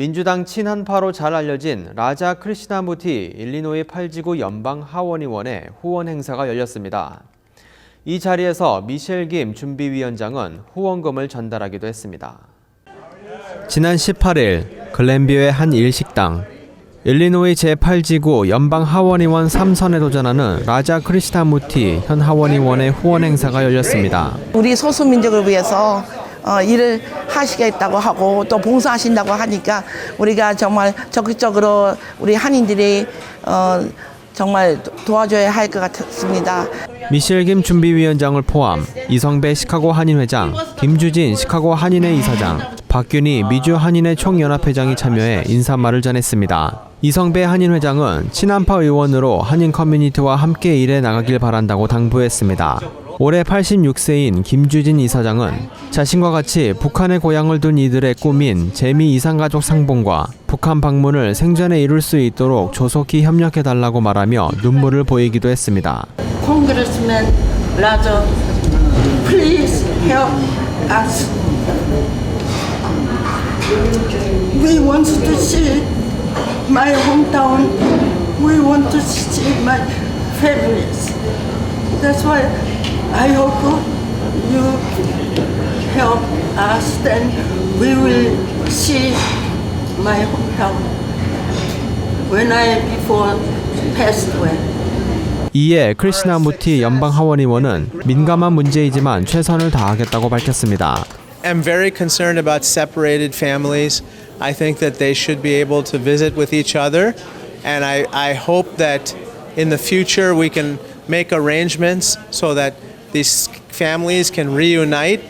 민주당 친한파로 잘 알려진 라자 크리시나무티 일리노이 8지구 연방 하원의원의 후원 행사가 열렸습니다. 이 자리에서 미셸 김 준비위원장은 후원금을 전달하기도 했습니다. 지난 18일 글렌비어의 한 일식당 일리노이 제8지구 연방 하원의원 3선에 도전하는 라자 크리시나무티 현 하원의원의 후원 행사가 열렸습니다. 우리 소수민족을 위해서 어, 일을 하시겠다고 하고 또 봉사하신다고 하니까 우리가 정말 적극적으로 우리 한인들이 어, 정말 도- 도와줘야 할 것 같습니다. 미셸 김 준비위원장을 포함 이성배 시카고 한인회장, 김주진 시카고 한인회 이사장, 박균희 미주 한인회 총연합회장이 참여해 인사말을 전했습니다. 이성배 한인회장은 친한파 의원으로 한인 커뮤니티와 함께 일해 나가길 바란다고 당부했습니다. 올해 86세인 김주진 이사장은 자신과 같이 북한의 고향을 둔 이들의 꿈인 재미 이상가족 상봉과 북한 방문을 생전에 이룰 수 있도록 조속히 협력해달라고 말하며 눈물을 보이기도 했습니다. Congressman Lazo, please help us. We want to see my hometown. We want to see my families. That's why I hope you help us. Then we will see my hometown when I before passed away. 이에 크리시나무티 연방 하원의원은 민감한 문제이지만 최선을 다하겠다고 밝혔습니다. am very concerned about separated families. I think that they should be able to visit with each other. And I, I hope that in the future we can make arrangements so that these families can reunite.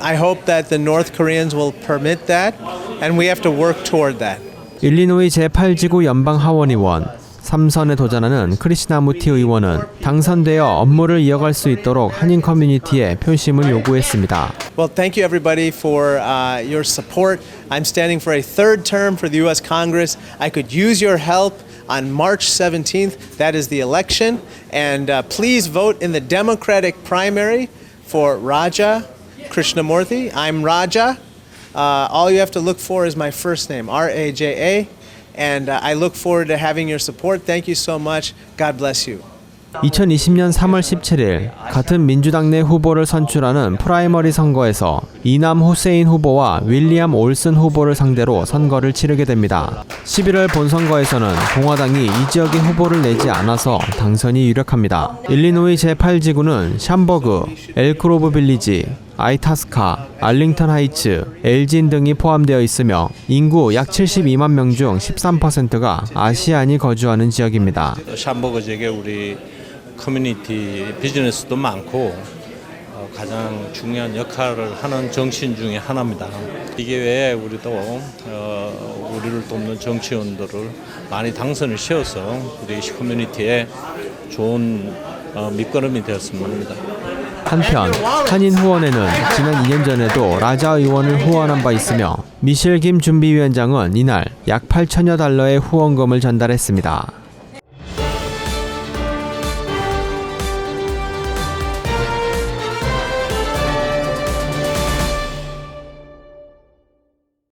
I hope that the North Koreans will permit that, and we have to work toward that. 일리노이 제8지구 연방 하원의원 3선에 도전하는 크리시나무티 의원은 당선되어 업무를 이어갈 수 있도록 한인 커뮤니티에 표심을 요구했습니다. Well, thank you everybody for uh, your support. I'm standing for a third term for the U.S. Congress. I could use your help on March 17th. That is the election. And uh, please vote in the Democratic primary for Raja Krishnamurthy. I'm Raja. Uh, all you have to look for is my first name, R A J A. And uh, I look forward to having your support. Thank you so much. God bless you. 2020년 3월 17일 같은 민주당 내 후보를 선출하는 프라이머리 선거에서 이남 후세인 후보와 윌리엄 올슨 후보를 상대로 선거를 치르게 됩니다. 11월 본선거에서는 공화당이 이 지역의 후보를 내지 않아서 당선이 유력합니다. 일리노이 제8지구는 샴버그, 엘크로브 빌리지, 아이타스카, 알링턴 하이츠, 엘진 등이 포함되어 있으며 인구 약 72만 명 중 13%가 아시안이 거주하는 지역입니다. 샴버거 지역에 우리 커뮤니티 비즈니스도 많고 어, 가장 중요한 역할을 하는 정치인 중에 하나입니다. 이게 왜 우리도 어, 우리를 돕는 정치인들을 많이 당선을 시어서 우리 커뮤니티에 좋은 어, 밑거름이 되었으면 합니다. 한편 한인 후원회는 지난 2년 전에도 라자 의원을 후원한 바 있으며 미셸 김 준비위원장은 이날 약 8천여 달러의 후원금을 전달했습니다.